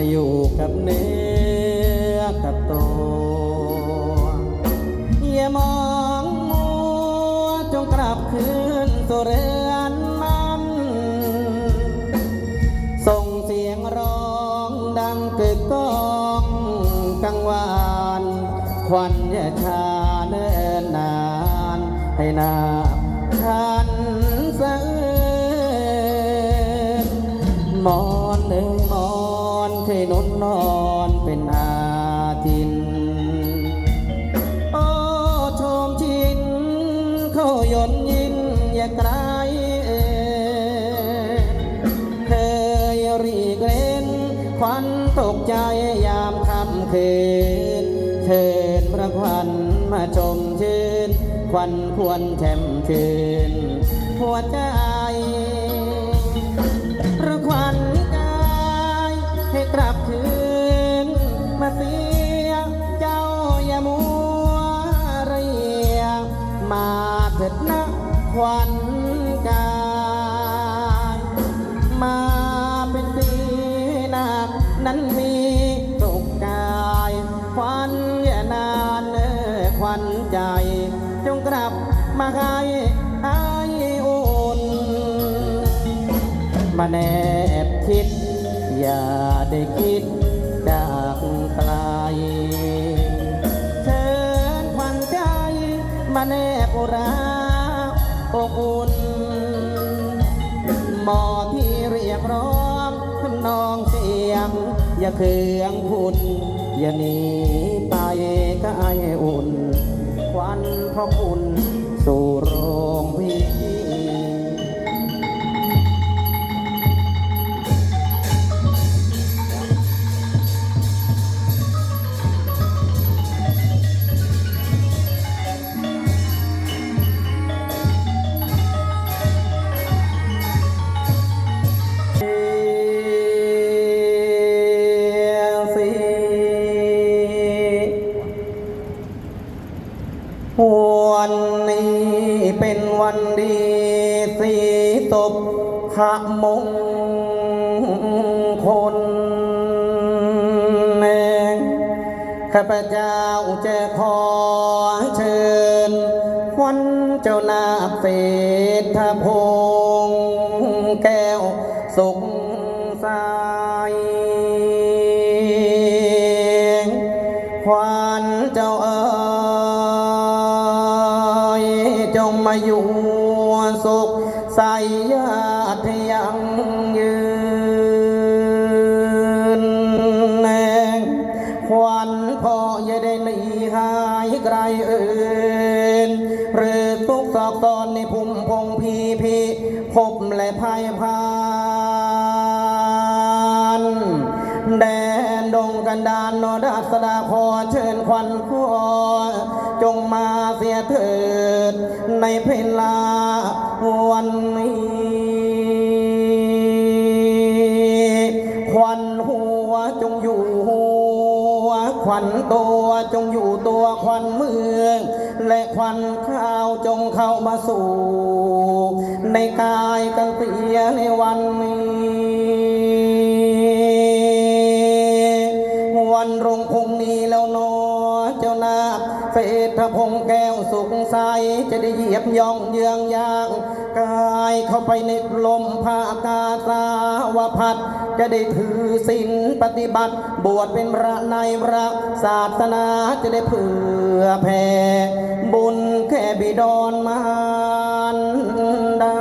าอยู่กับเนื้อกับตัวอย่ามองมัวจงกลับคืนสู่เรือนมันส่งเสียงร้องดังกึกก้องกังวานควันยาชาเนิ่นนาน ให้นาคันเสะอื้นมอน นอนเป็นอาทิน โอ้ชมชิน เขายนยินอย่าไกลเอเคยรีเกรนควันตกใจยามค่ำคืนเชิญพระควันมาชมชื่น ควันควรแช่มชื่นหัวใจพระควันกายให้กลับ ถิดนะควันกายมาเป็นสีนักนั้นมีตกกายควันอย่านานเออควันใจ จงกลับมาให้อายอุ่น มาแนบคิด อย่าได้คิดจากไกลเชิญควันใจ มาแนบอุรา อบอุ่นหมอที่เรียกร้องน้องเสียง อย่าเคืองคุณอย่าหนีไปก็ไออุ่น ควันเพราะคุณสู่โรง วันนี้เป็นวันดีสีตบพระมงคลแม่ข้าพเจ้าจะขอเชิญวันเจ้านาเศรษฐพงแก้วสุข มาอยู่สุขใสยา กันดานนดัสดาขอเชิญควันขอจงมาเสียเถิด ในเพลาวันนี้ควันหัวจงอยู่หัวควันตัวจงอยู่ตัวควันเมืองและควันข้าวจงเข้ามาสู่ ในกายกันเปียในวันนี้วัน ก้วสุขใสจะได้เหยียบย่องเยืองยางกายเข้าไปในลมภากาสาวพัดจะได้ถือศีลปฏิบัติ บวชเป็นพระในพระศาสนาจะได้เผื่อแผ่บุญแค่บิดอนมารดา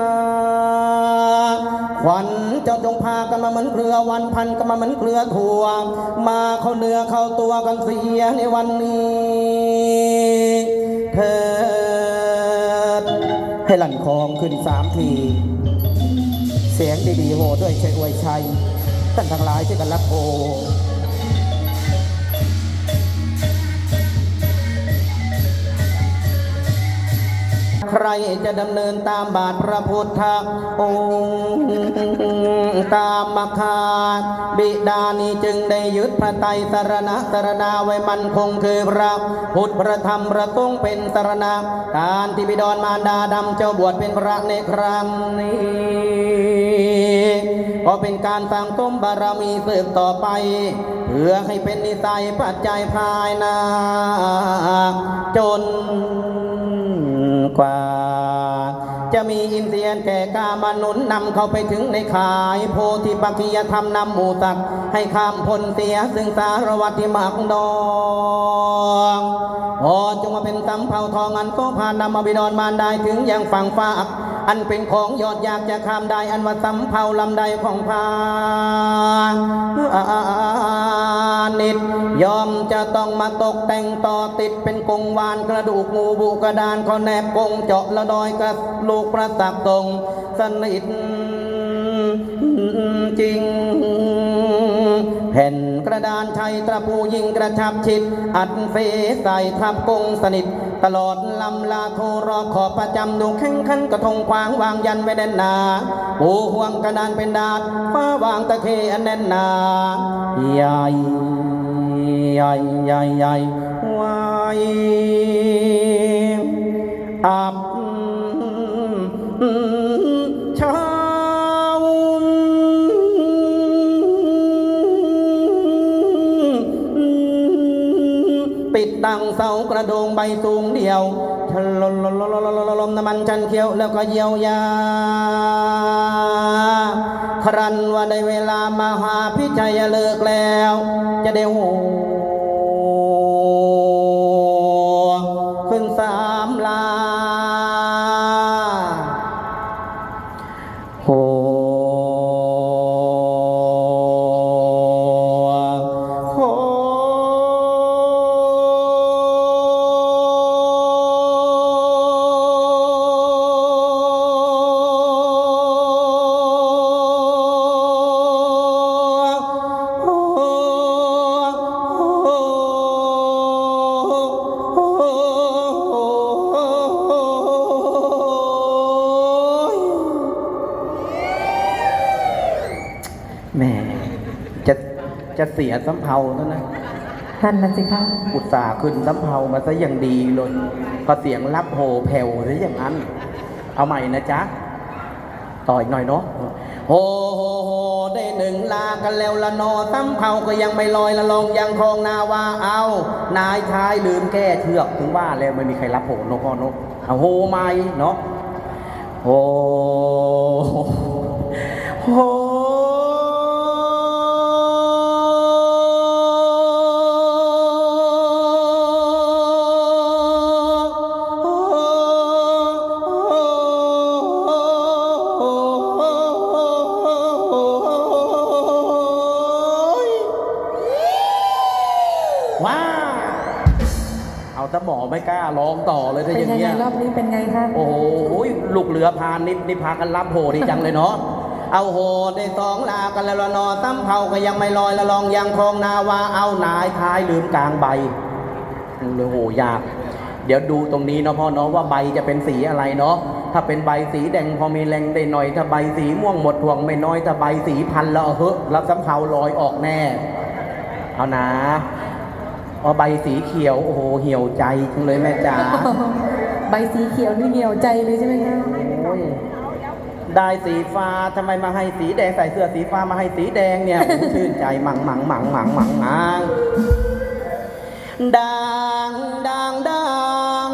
ขวัญเจ้าจงพากันมาเหมือนเครือวันพันกันมาเหมือนเครือถั่ว มาเข้าเนื้อเข้าตัวกันเสียในวันนี้เถิด ให้หลั่นคองขึ้นสามที เสียงดีๆโหด้วยชัยอวยชัยท่านทั้งหลายที่กันรับโอ จะดำเนินตามบาทพระพุทธองค์ตามมาคาบิดานี้จึงได้ยึดพระไตรสรณะสรณาไว้มันคงคือพระพุทธพระธรรมพระสงฆ์เป็นสรณะการที่บิดรมารดาดำเจ้าบวชเป็นพระในครั้งนี้ก็เป็นการสร้างต้มบารมีสืบต่อไป เพื่อให้เป็นนิสัยปัจจัยภายหนาจน กว่า จะมีอินเดียนแก่กามนุนนำเขาไปถึงในขายโพธิปัจจยธรรมนำหมู่สัตว์ให้ข้ามพ้นเสียซึ่งสารวัติมักดองพอจงมาเป็นสำเภาทองอันโตพานนำมาบิดอนมารได้ถึงยังฝั่งฝากอันเป็นของยอดอยากจะข้ามได้อันว่าสำเภาลำใดของพา นิดยอมจะต้องมาตกแต่งต่อติดเป็นกงวานกระดูกงูบุกระดานคอแนบกงเจาะละดอยกระลูกประสักตรงสนิทจริงแผ่นกระดานชัยตะปูยิงกระชับชิด อัดเฟใส่ทับกงสนิท ตลอดลำลาโทรอขอประจำดูแข่งขันกระทงควางวางยันไว้แน่นหนา ปูห่วงกระดานเป็นดาดฟ้าวางตะเคอันแน่นหนาใหญ่ใหญ่ใหญ่ใหญ่ไว้อับเช้าปิดดังเสากระโดงใบสูงเดียวชะลล ลมน้ำมันจันเขียวแล้วก็เยียวยา ครันว่าในเวลามาหาพิชัยเลิกแล้ว จะได้โหขึ้นสามลาโห จะเสียสำเภาแล้วนะท่านนะสิคะอุตส่าห์ขึ้นสำเภามาซะอย่างดีเลยพอเสียงรับโหแผ่วซะอย่างนั้น เอาใหม่นะจ๊ะ ต่ออีกหน่อยเนาะโหโหโหได้หนึ่งลากันแล้วละนอสำเภาก็ยังไม่ลอยละลองยังคลองนาว่าเอา นายชายลืมแก้เชือกถึงว่าแล้วไม่มีใครรับโหนกพ่อนกเอาโหใหม่เนาะโหโหาแต่หมอไม่กล้าร้องต่อเลยถ้าเป็อนย่างยังไงเงี้ยรอบนี้เป็นไงคะโอ้โหลูกเรือพานนี่นี่พากันรับโหดีจังเลยเนาะ เอาโหได้สองลากันแล้วละนอตั้มเผาก็ยังไม่ลอยละลองยังคลองนาว่าเอานายท้ายลืมกลางใบเลยโหยาก เดี๋ยวดูตรงนี้เนาะพ่อเนาะว่าใบจะเป็นสีอะไรเนาะ ถ้าเป็นใบสีแดงพอมีแรงได้หน่อย ถ้าใบสีม่วงหมดห่วงไม่น้อย ถ้าใบสีพันแล้วเอาเฮ้รับสำเภาลอยออกแน่ เอานะ เอาใบสีเขียวโอ้โหเหี่ยวใจจังเลยแม่จ๋าใบสีเขียวนี่เหนียวใจเลยใช่ไหมคะโอ้ยได้สีฟ้าทำไมมาให้สีแดงใส่เสื้อสีฟ้ามาให้สีแดงเนี่ยโอ้โหชื่นใจหมังหมังหมังหมังหมังหมังดังดังดัง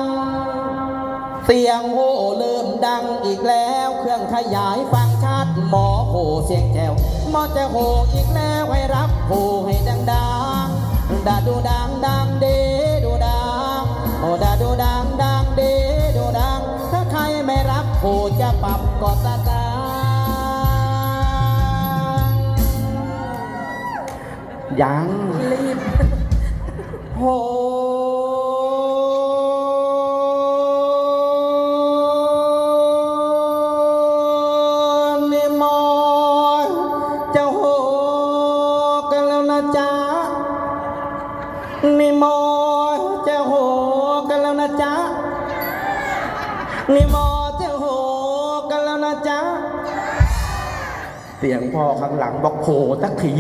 เสียงโห่เริ่มดังอีกแล้ว เครื่องขยายฟังชัดหมอโห่เสียงแจวหมอจะโห่อีกแล้วให้รับโห่ให้ดังดัง ดาดูดังดังเดดูดังโอ้ดาดูดังดังเดดูดัง ถ้าใครไม่รับโห่จะปรับกฎตาตางยังรีบโห นี่มอจะโหกันแล้วนะจ๊ะ เสียงพ่อข้างหลังบอกโหสักที